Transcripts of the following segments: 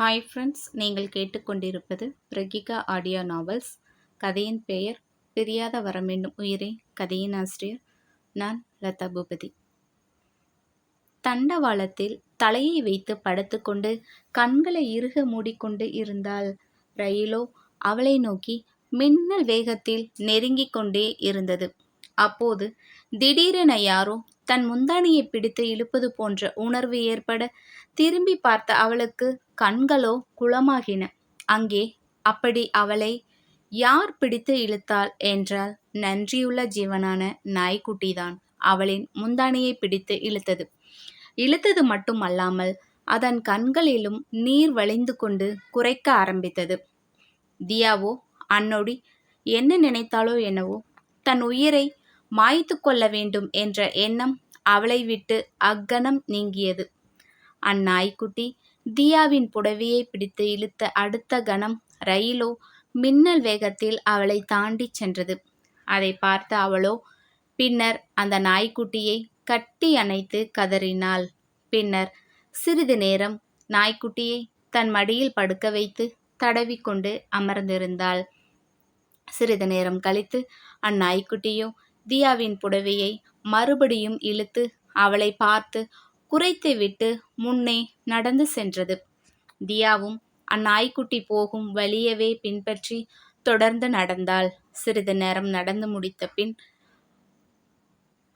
Hi friends நீங்கள் கேட்டுக்கொண்டிருப்பது பிரகிகா audio novels கதையின் பெயர் பிரியாத வரம் உயிரே கதையின் ஆசிரியர் நான் லதா பூபதி. தண்டவாளத்தில் தலையை வைத்து படுத்துக்கொண்டு கண்களை இறுக மூடிக்கொண்டு இருந்தால் ரயிலோ அவளை நோக்கி மின்னல் வேகத்தில் நெருங்கிக் கொண்டே இருந்தது. அப்போது திடீரென யாரோ தன் முந்தானியை பிடித்து இழுப்பது போன்ற உணர்வு ஏற்பட திரும்பி பார்த்த அவளுக்கு கண்களோ குளமாகின. அங்கே அப்படி அவளை யார் பிடித்து இழுத்தாள் என்றால் நன்றியுள்ள ஜீவனான நாய்க்குட்டிதான். அவளின் முந்தானியை பிடித்து இழுத்தது. இழுத்தது மட்டுமல்லாமல் அதன் கண்களிலும் நீர் வழிந்து கொண்டு குறைக்க ஆரம்பித்தது. தியாவோ அன்னோடி என்ன நினைத்தாளோ என்னவோ தன் உயிரை மாய்த்து கொள்ள வேண்டும் என்ற எண்ணம் அவளை விட்டு அக்கணம் நீங்கியது. அந்நாய்க்குட்டி தியாவின் புடவையை பிடித்து இழுத்த அடுத்த கணம் ரயிலோ மின்னல் வேகத்தில் அவளை தாண்டி சென்றது. அதை பார்த்த அவளோ பின்னர் அந்த நாய்க்குட்டியை கட்டி அணைத்து கதறினாள். பின்னர் சிறிது நேரம் நாய்க்குட்டியை தன் மடியில் படுக்க வைத்து தடவிக்கொண்டு அமர்ந்திருந்தாள். சிறிது நேரம் கழித்து அந்நாய்க்குட்டியோ தியாவின் புடவையை மறுபடியும் இழுத்து அவளை பார்த்து குறைத்து விட்டு முன்னே நடந்து சென்றது. தியாவும் அந்நாய்க்குட்டி போகும் வழியவே பின்பற்றி தொடர்ந்து நடந்தாள். சிறிது நேரம் நடந்து முடித்த பின்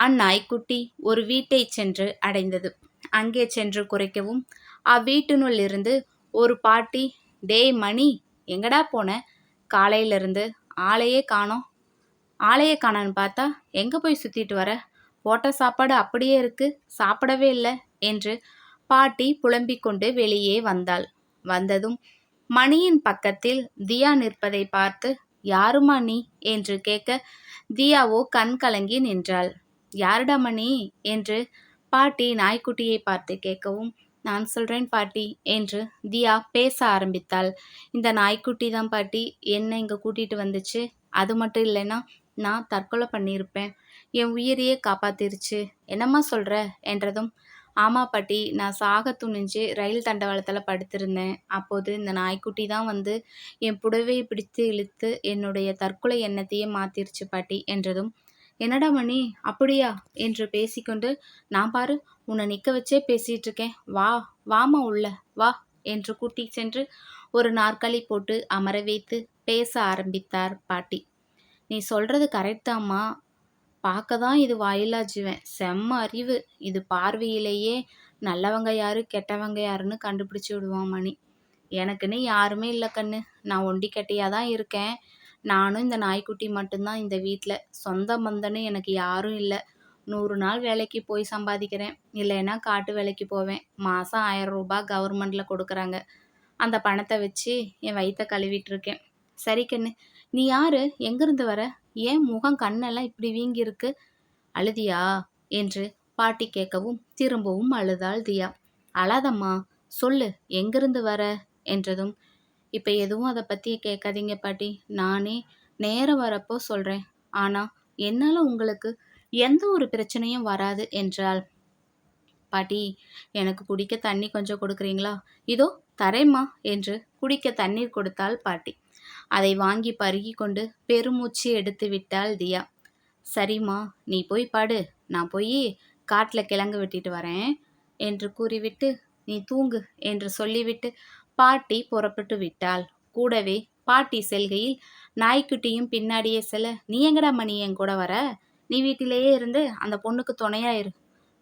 அந்நாய்க்குட்டி ஒரு வீட்டை சென்று அடைந்தது. அங்கே சென்று குறைக்கவும் அவ்வீட்டினுள் இருந்து ஒரு பாட்டி டேய் மணி எங்கடா போன? காலையிலிருந்து ஆளையே காணோம். ஆளையே காணான்னு பார்த்தா எங்கே போய் சுற்றிட்டு வர? போட்ட சாப்பாடு அப்படியே இருக்கு சாப்பிடவே இல்லை என்று பாட்டி புலம்பிக் கொண்டு வெளியே வந்தாள். வந்ததும் மணியின் பக்கத்தில் தியா நிற்பதை பார்த்து யாருமா நீ? என்று கேட்க தியாவோ கண் கலங்கி நின்றாள். யாருடா மணி? என்று பாட்டி நாய்க்குட்டியை பார்த்து கேட்கவும் நான் சொல்கிறேன் பாட்டி என்று தியா பேச ஆரம்பித்தாள். இந்த நாய்க்குட்டி தான் பாட்டி. என்ன இங்கே கூட்டிகிட்டு வந்துச்சு? அது மட்டும் இல்லைன்னா நான் தற்கொலை பண்ணியிருப்பேன். என் உயிரையே காப்பாத்திருச்சு. என்னம்மா சொல்கிற என்றதும் ஆமா பாட்டி நான் சாக துணிஞ்சு ரயில் தண்டவாளத்தில் படுத்திருந்தேன். அப்போது இந்த நாய்க்குட்டி தான் வந்து என் புடவையை பிடித்து இழுத்து என்னுடைய தற்கொலை எண்ணத்தையே மாத்திருச்சு பாட்டி என்றதும் என்னடா மணி அப்படியா? என்று பேசிக்கொண்டு நான் பாரு உன்னை நிற்க வச்சே பேசிகிட்டு இருக்கேன் வா வாமா உள்ள வா என்று கூட்டி சென்று ஒரு நாற்காலி போட்டு அமர வைத்து பேச ஆரம்பித்தார் பாட்டி. நீ சொல்றது கரெக்டாம்மா பார்க்க தான் இது வாயிலா ஜீவன். செம்ம அறிவு. இது பார்வையிலேயே நல்லவங்க யாரு கெட்டவங்க யாருன்னு கண்டுபிடிச்சி விடுவான் மணி. எனக்குன்னு யாருமே இல்லை கண்ணு. நான் ஒண்டி கட்டியாக தான் இருக்கேன். நானும் இந்த நாய்க்குட்டி மட்டும்தான் இந்த வீட்டில் சொந்த மந்தன்னு எனக்கு யாரும் இல்லை. நூறு நாள் வேலைக்கு போய் சம்பாதிக்கிறேன். இல்லைன்னா காட்டு வேலைக்கு போவேன். மாதம் ஆயிரம் ரூபாய் கவர்மெண்ட்டில் கொடுக்குறாங்க. அந்த பணத்தை வச்சு என் வயிற்ற கழுவிட்டுருக்கேன் சரி கண்ணு நீ யாரு? எங்கிருந்து வர? ஏன் முகம் கண்ணெல்லாம் இப்படி வீங்கி இருக்கு அழுதியா? என்று பாட்டி கேட்கவும் திரும்பவும் அழுதாள் தியா. அழாதம்மா சொல்லு எங்கிருந்து வர? என்றதும் இப்போ எதுவும் அதை பற்றி கேட்காதீங்க பாட்டி. நானே நேரம் வரப்போ சொல்கிறேன் ஆனால் என்னால் உங்களுக்கு எந்த ஒரு பிரச்சனையும் வராது என்றாள். பாட்டி எனக்கு குடிக்க தண்ணி கொஞ்சம் கொடுக்குறீங்களா? இதோ தரேம்மா என்று குடிக்க தண்ணீர் கொடுத்தாள் பாட்டி. அதை வாங்கி பருகி கொண்டு பெருமூச்சு எடுத்து விட்டாள் தியா. சரிம்மா நீ போய் பாடு. நான் போய் காட்டில் கிழங்கு வெட்டிட்டு வரேன் என்று கூறிவிட்டு நீ தூங்கு என்று சொல்லிவிட்டு பாட்டி புறப்பட்டு விட்டாள். கூடவே பாட்டி செல்கையில் நாய்க்குட்டியும் பின்னாடியே செல்ல. நீ எங்கடா மணி? என் கூட வர. நீ வீட்டிலேயே இருந்து அந்த பொண்ணுக்கு துணையாயிரு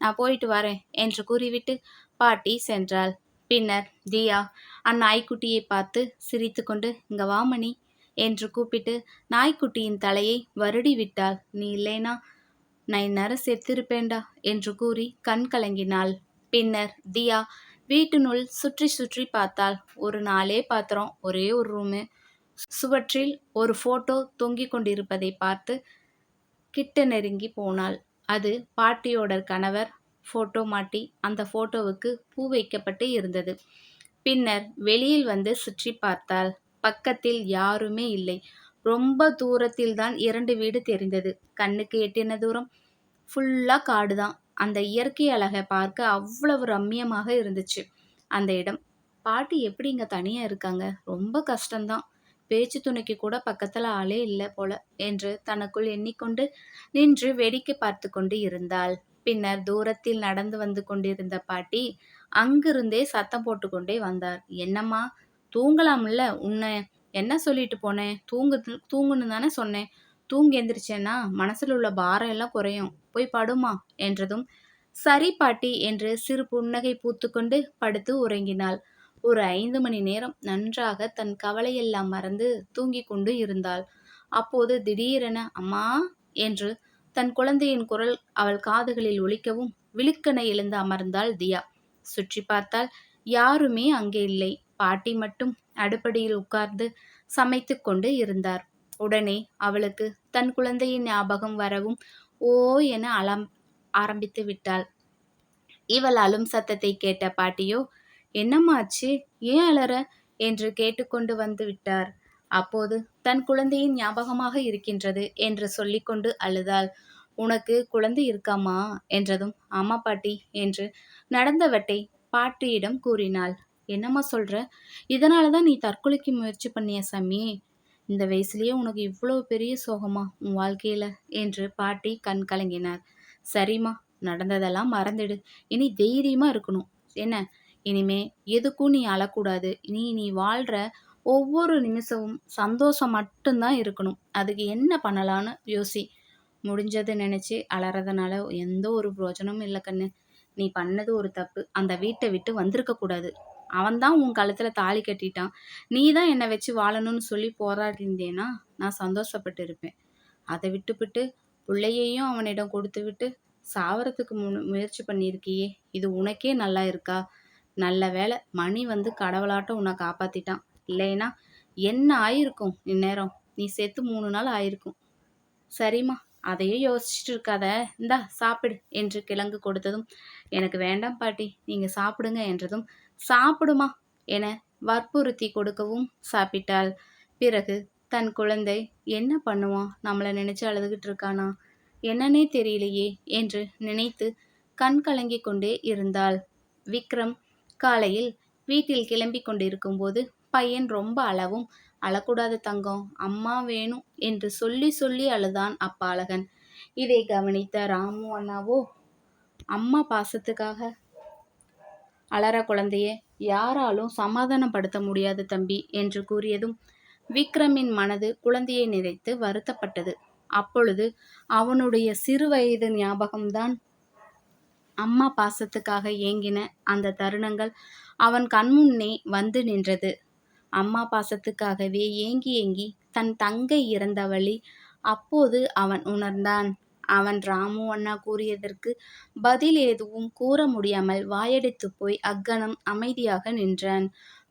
நான் போயிட்டு வரேன் என்று கூறிவிட்டு பாட்டி சென்றாள். பின்னர் தியா அந்நாய்க்குட்டியை பார்த்து சிரித்துக்கொண்டு இங்க வாமணி என்று கூப்பிட்டு நாய்க்குட்டியின் தலையை வருடி விட்டாள். நீ இல்லைனா நான் இந்நேரம் செத்திருப்பேண்டா என்று கூறி கண் கலங்கினாள். பின்னர் தியா வீட்டினுள் சுற்றி சுற்றி பார்த்தாள். ஒரு நாளே பாத்திரம் ஒரே ஒரு ரூமு. சுவற்றில் ஒரு ஃபோட்டோ தொங்கிக் கொண்டிருப்பதை பார்த்து கிட்ட நெருங்கி போனாள். அது பாட்டியோட கணவர் ஃபோட்டோ மாட்டி அந்த ஃபோட்டோவுக்கு பூ வைக்கப்பட்டு இருந்தது. பின்னர் வெளியில் வந்து சுற்றி பார்த்தாள் பக்கத்தில் யாருமே இல்லை. ரொம்ப தூரத்தில் தான் இரண்டு வீடு தெரிந்தது. கண்ணுக்கு எட்டின தூரம். ஃபுல்லாக காடு தான். அந்த இயற்கை அழகை பார்க்க அவ்வளவு ரம்மியமாக இருந்துச்சு. அந்த இடம். பாட்டி எப்படி இங்கே தனியாக இருக்காங்க? ரொம்ப கஷ்டம்தான். பேச்சு துணைக்கு கூட பக்கத்தில் ஆளே இல்லை போல என்று தனக்குள் எண்ணிக்கொண்டு நின்று வேடிக்கை பார்த்து கொண்டு இருந்தாள். பின்னர் தூரத்தில் நடந்து வந்து கொண்டிருந்த பாட்டி அங்கிருந்தே சத்தம் போட்டுக்கொண்டே வந்தார். என்னம்மா? தூங்கலாம்ல? உன்னை என்ன சொல்லிட்டு போனேன் தூங்கு தூங்குன்னு தானே சொன்னேன் தூங்கி எந்திரிச்சேன்னா மனசில் உள்ள பாரம் எல்லாம் குறையும். போய் படுமா? என்றதும் சரி பாட்டி என்று சிறு புன்னகை பூத்துக்கொண்டு படுத்து உறங்கினாள். ஒரு ஐந்து மணி நேரம் நன்றாக தன் கவலையெல்லாம் மறந்து தூங்கிக் கொண்டு இருந்தாள். அப்போது திடீரென அம்மா என்று தன் குழந்தையின் குரல் அவள் காதுகளில் ஒலிக்கவும் விழுக்கென எழுந்து அமர்ந்தாள் தியா. சுற்றி பார்த்தால் யாருமே அங்கே இல்லை. பாட்டி மட்டும் அடுப்படியில் உட்கார்ந்து சமைத்து கொண்டு இருந்தார். உடனே அவளுக்கு தன் குழந்தையின் ஞாபகம் வரவும் ஓ என அலம் ஆரம்பித்து விட்டாள். இவள் அழும் சத்தத்தை கேட்ட பாட்டியோ என்னம்மாச்சு ஏன் அலற? என்று கேட்டுக்கொண்டு வந்து விட்டார். அப்போது தன் குழந்தையின் ஞாபகமாக இருக்கின்றது என்று சொல்லிக்கொண்டு அழுதாள். உனக்கு குழந்தை இருக்காமா என்றதும் ஆமா பாட்டி என்று நடந்தவற்றை பாட்டியிடம் கூறினாள். என்னம்மா சொல்ற? இதனால தான் நீ தற்கொலைக்கு முயற்சி பண்ணிய சாமி? இந்த வயசுலயே உனக்கு இவ்வளவு பெரிய சோகமா உன் வாழ்க்கையில? என்று பாட்டி கண் கலங்கினார். சரிம்மா நடந்ததெல்லாம் மறந்துடு. இனி தைரியமா இருக்கணும். என்ன? இனிமே எதுக்கும் நீ அழக்கூடாது. நீ நீ வாழ்ற ஒவ்வொரு நிமிஷமும் சந்தோஷம் மட்டும்தான் இருக்கணும். அதுக்கு என்ன பண்ணலான்னு யோசி. முடிஞ்சதை நினச்சி அலறதுனால எந்த ஒரு பிரோஜனமும் இல்லை கண்ணு. நீ பண்ணது ஒரு தப்பு. அந்த வீட்டை விட்டு வந்திருக்கக்கூடாது அவன்தான் உன் கழுத்தில் தாலி கட்டிட்டான். நீ தான் என்னை வச்சு வாழணும்னு சொல்லி போராடிந்தேன்னா நான் சந்தோஷப்பட்டு இருப்பேன். அதை விட்டுவிட்டு பிள்ளையையும் அவனிடம் கொடுத்து விட்டு சாவறதுக்கு மு முயற்சி பண்ணியிருக்கியே. இது உனக்கே நல்லா இருக்கா? நல்ல வேலை மணி வந்து கடவுளாட்டம் உன்னை காப்பாத்திட்டான். இல்லைன்னா என்ன ஆயிருக்கும்? இந்நேரம். நீ சேர்த்து மூணு நாள் ஆயிருக்கும். சரிம்மா. அதையே யோசிச்சுட்டு இருக்காத. இந்தா சாப்பிடு என்று கிழங்கு கொடுத்ததும் எனக்கு வேண்டாம் பாட்டி. நீங்க சாப்பிடுங்க என்றதும் சாப்பிடுமா என வற்புறுத்தி கொடுக்கவும் சாப்பிட்டாள். பிறகு தன் குழந்தை என்ன பண்ணுவான்? நம்மளை நினைச்சு அழுதுகிட்டு இருக்கானா? என்னன்னே தெரியலையே என்று நினைத்து கண் கலங்கி கொண்டே இருந்தாள். விக்ரம் காலையில் வீட்டில் கிளம்பி கொண்டிருக்கும் போது பையன் ரொம்ப அளவும் அழக்கூடாது தங்கம் அம்மா வேணும் என்று சொல்லி சொல்லி அழுதான் அப்பாலகன் இதை கவனித்த ராமு அண்ணாவோ? அம்மா பாசத்துக்காக? அலற குழந்தைய யாராலும் சமாதானப்படுத்த முடியாது தம்பி என்று கூறியதும் விக்ரமின் மனது குழந்தையை நினைத்து வருத்தப்பட்டது. அப்பொழுது அவனுடைய சிறு வயது ஞாபகம்தான் அம்மா பாசத்துக்காக ஏங்கின அந்த தருணங்கள் அவன் கண்முன்னே வந்து நின்றது. அம்மா பாசத்துக்காகவே ஏங்கி ஏங்கி தன் தங்கை இறந்த வழி அப்போது அவன் உணர்ந்தான். அவன் ராமு அண்ணா கூறியதற்கு பதில் எதுவும் கூற முடியாமல் வாயடித்து போய் அக்கணம் அமைதியாக நின்றான்.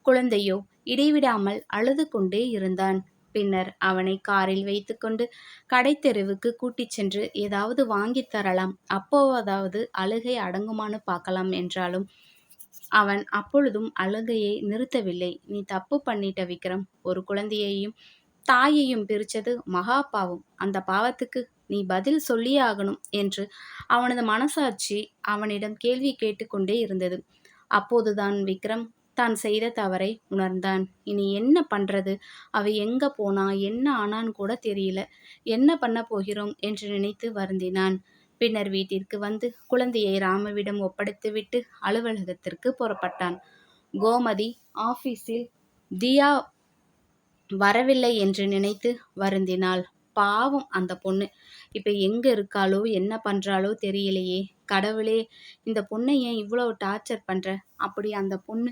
குழந்தையோ இடைவிடாமல் அழுது கொண்டே இருந்தான். பின்னர் அவனை காரில் வைத்துக்கொண்டு கடைத்தெருவுக்கு கூட்டிச் சென்று ஏதாவது வாங்கித் தரலாம் அப்போதாவது அழுகை அடங்குமான்னு பார்க்கலாம் என்றாலும் அவன் அப்பொழுதும் அழுகையை நிறுத்தவில்லை. நீ தப்பு பண்ணிட்ட விக்ரம். ஒரு குழந்தையையும் தாயையும் பிரிச்சது மகா பாவம். அந்த பாவத்துக்கு நீ பதில் சொல்லியே ஆகணும் என்று அவனது மனசாட்சி அவனிடம் கேள்வி கேட்டுக்கொண்டே இருந்தது. அப்போதுதான் விக்ரம் தான் செய்த தவறை உணர்ந்தான். இனி என்ன பண்றது? அவ எங்க போனா? என்ன ஆனான்னு கூட தெரியல. என்ன பண்ண போகிறோம்? என்று நினைத்து வருந்தினான். பின்னர் வீட்டிற்கு வந்து குழந்தையை ராமவிடம் ஒப்படைத்துவிட்டு அலுவலகத்திற்கு புறப்பட்டான். கோமதி ஆபீஸில் தியா வரவில்லை என்று நினைத்து வருந்தினாள். பாவம் அந்த பொண்ணு. இப்போ எங்கே இருக்காளோ என்ன பண்ணுறாளோ தெரியலையே. கடவுளே இந்த பொண்ணை ஏன் இவ்வளோ டார்ச்சர் பண்ணுற அப்படி அந்த பொண்ணு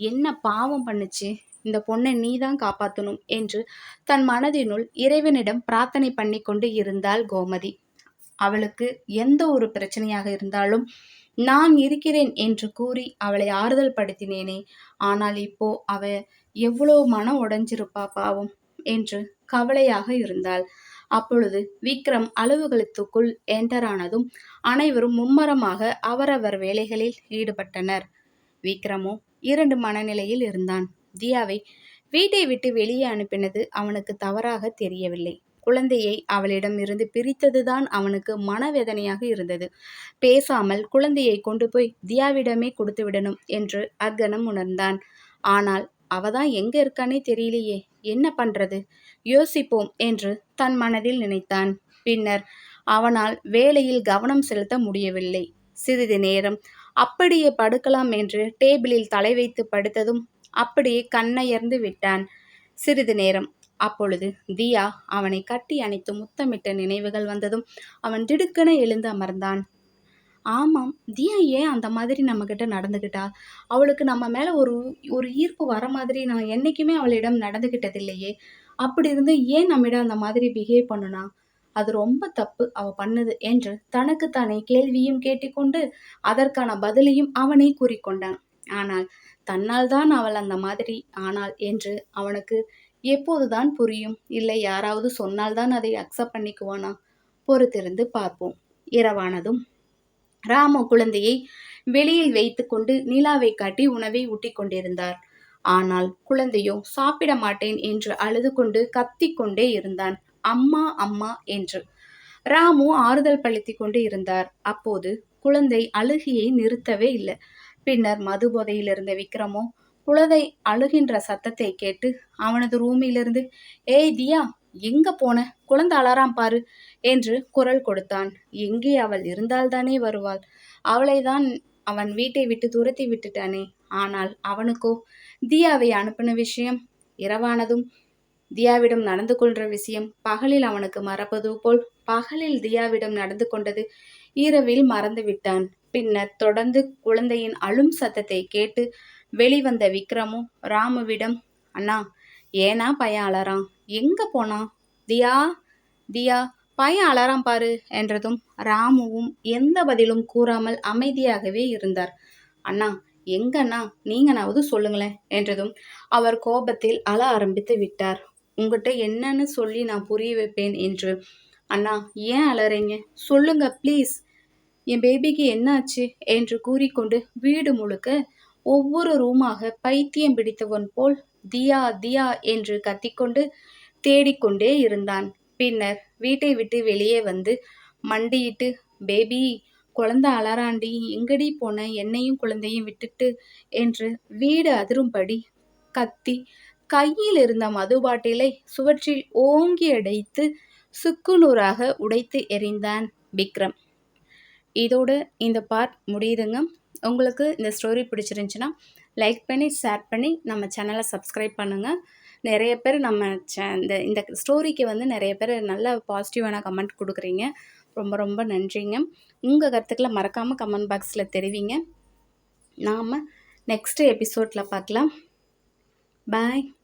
என்ன பாவம் பண்ணுச்சு? இந்த பொண்ணை நீ தான் காப்பாற்றணும் என்று தன் மனதினுள் இறைவனிடம் பிரார்த்தனை பண்ணி கொண்டு இருந்தாள் கோமதி. அவளுக்கு எந்த ஒரு பிரச்சனையாக இருந்தாலும் நான் இருக்கிறேன் என்று கூறி அவளை ஆறுதல் படுத்தினேனே. ஆனால் இப்போ அவ எவ்வளோ மனம் உடைஞ்சிருப்பா பாவம் என்று கவலையாக இருந்தாள். அப்பொழுது விக்ரம் அலுவலகத்துக்குள் என்டரானதும் அனைவரும் மும்மரமாக அவரவர் வேலைகளில் ஈடுபட்டனர். விக்ரமோ இரண்டு மனநிலையில் இருந்தான். தியாவை வீட்டை விட்டு வெளியே அனுப்பினது அவனுக்கு தவறாக தெரியவில்லை. குழந்தையை அவளிடம் இருந்து பிரித்ததுதான் அவனுக்கு மனவேதனையாக இருந்தது. பேசாமல் குழந்தையை கொண்டு போய் தியாவிடமே கொடுத்து விடணும் என்று அக்கணம் உணர்ந்தான். ஆனால் அவதான் எங்க இருக்கானே தெரியலையே என்ன பண்றது? யோசிப்போம் என்று தன் மனதில் நினைத்தான். பின்னர் அவனால் வேலையில் கவனம் செலுத்த முடியவில்லை. சிறிது நேரம் அப்படியே படுக்கலாம் என்று டேபிளில் தலை வைத்து படுத்ததும் அப்படியே கண்ணயர்ந்து விட்டான். சிறிது நேரம் அப்பொழுது தியா அவனை கட்டி அணைத்து முத்தமிட்ட நினைவுகள் வந்ததும் அவன் திடுக்கென எழுந்து அமர்ந்தான். ஆமாம் தியா ஏன் அந்த மாதிரி நம்மக்கிட்ட நடந்துக்கிட்டா அவளுக்கு நம்ம மேலே ஒரு ஒரு ஈர்ப்பு வர மாதிரி நான் என்றைக்குமே அவளிடம் நடந்துக்கிட்டதில்லையே அப்படி இருந்து ஏன் நம்மிடம் அந்த மாதிரி பிஹேவ் பண்ணுனா? அது ரொம்ப தப்பு அவ பண்ணுது என்று தனக்குத்தானே கேள்வியும் கேட்டுக்கொண்டு அதற்கான பதிலையும் அவனே கூறிக்கொண்டான். ஆனால் தன்னால் தான் அவள் அந்த மாதிரி ஆனாள் என்று அவனுக்கு எப்போதுதான் புரியும். இல்லை யாராவது சொன்னால்தான் அதை அக்செப்ட் பண்ணிக்குவானா? பொறுத்திருந்து பார்ப்போம். இரவானதும் ராமு குழந்தையை வெளியில் வைத்துக்கொண்டு நிலாவை காட்டி உணவை ஊட்டி கொண்டிருந்தார். ஆனால் குழந்தையோ சாப்பிட மாட்டேன் என்று அழுது கொண்டு கத்திக்கொண்டே இருந்தான். அம்மா அம்மா என்று. ராமு ஆறுதல் படுத்தி கொண்டு இருந்தார். அப்போது குழந்தை அழுகியை நிறுத்தவே இல்லை. பின்னர் மது போதையில் இருந்த விக்ரமோ குழந்தை அழுகின்ற சத்தத்தை கேட்டு அவனது ரூமிலிருந்து ஏய் தியா எங்க போன? குழந்தை அலறாம் பாரு என்று குரல் கொடுத்தான். எங்கே அவள்? இருந்தால்தானே வருவாள். அவளை தான் அவன் வீட்டை விட்டு துரத்தி விட்டுட்டானே. ஆனால் அவனுக்கோ? தியாவை அனுப்பின விஷயம் இரவானதும் தியாவிடம் நடந்து கொள்ற விஷயம் பகலில் அவனுக்கு மறப்பது போல் பகலில் தியாவிடம் நடந்து கொண்டது இரவில் மறந்து விட்டான் பின்னர் தொடர்ந்து குழந்தையின் அழும் சத்தத்தை கேட்டு வெளிவந்த விக்ரமும் ராமுவிடம் அண்ணா ஏனா பையன் அலறான். எங்க போனான்? தியா தியா பையன் அலறான் பாரு என்றதும் ராமுவும் எந்த பதிலும் கூறாமல் அமைதியாகவே இருந்தார். அண்ணா எங்கண்ணா? நீங்கனாவது சொல்லுங்களேன் என்றதும் அவர் கோபத்தில் அழ ஆரம்பித்து விட்டார். உங்ககிட்ட என்னன்னு சொல்லி நான் புரிய வைப்பேன் என்று. அண்ணா ஏன் அலறீங்க? சொல்லுங்க ப்ளீஸ். என் பேபிக்கு என்னாச்சு? என்று கூறிக்கொண்டு வீடு முழுக்க ஒவ்வொரு ரூமாக பைத்தியம் பிடித்தவன் போல் தியா தியா என்று கத்திக்கொண்டு தேடிக்கொண்டே இருந்தான். பின்னர் வீட்டை விட்டு வெளியே வந்து மண்டியிட்டு பேபி குழந்தை அலறாண்டி எங்கடி போன? என்னையும் குழந்தையும் விட்டுட்டு? என்று வீடு அதிரும்படி கத்தி கையில் இருந்த மது பாட்டிலை சுவற்றில் ஓங்கி அடைத்து சுக்குநூறாக உடைத்து எறிந்தான் விக்ரம். இதோடு இந்த பார்ட் முடியுதுங்க. உங்களுக்கு இந்த ஸ்டோரி பிடிச்சிருந்துச்சின்னா லைக் பண்ணி ஷேர் பண்ணி நம்ம சேனலை சப்ஸ்கிரைப் பண்ணுங்கள் நிறைய பேர் நம்ம சே இந்த இந்த ஸ்டோரிக்கு வந்து நிறைய பேர் நல்ல பாசிட்டிவான கமெண்ட் கொடுக்குறீங்க. ரொம்ப ரொம்ப நன்றிங்க. உங்கள் கருத்துக்களை மறக்காமல் கமெண்ட் பாக்ஸில் தெரிவிங்க. நாம் நெக்ஸ்ட்டு எபிசோடில் பார்க்கலாம். பாய்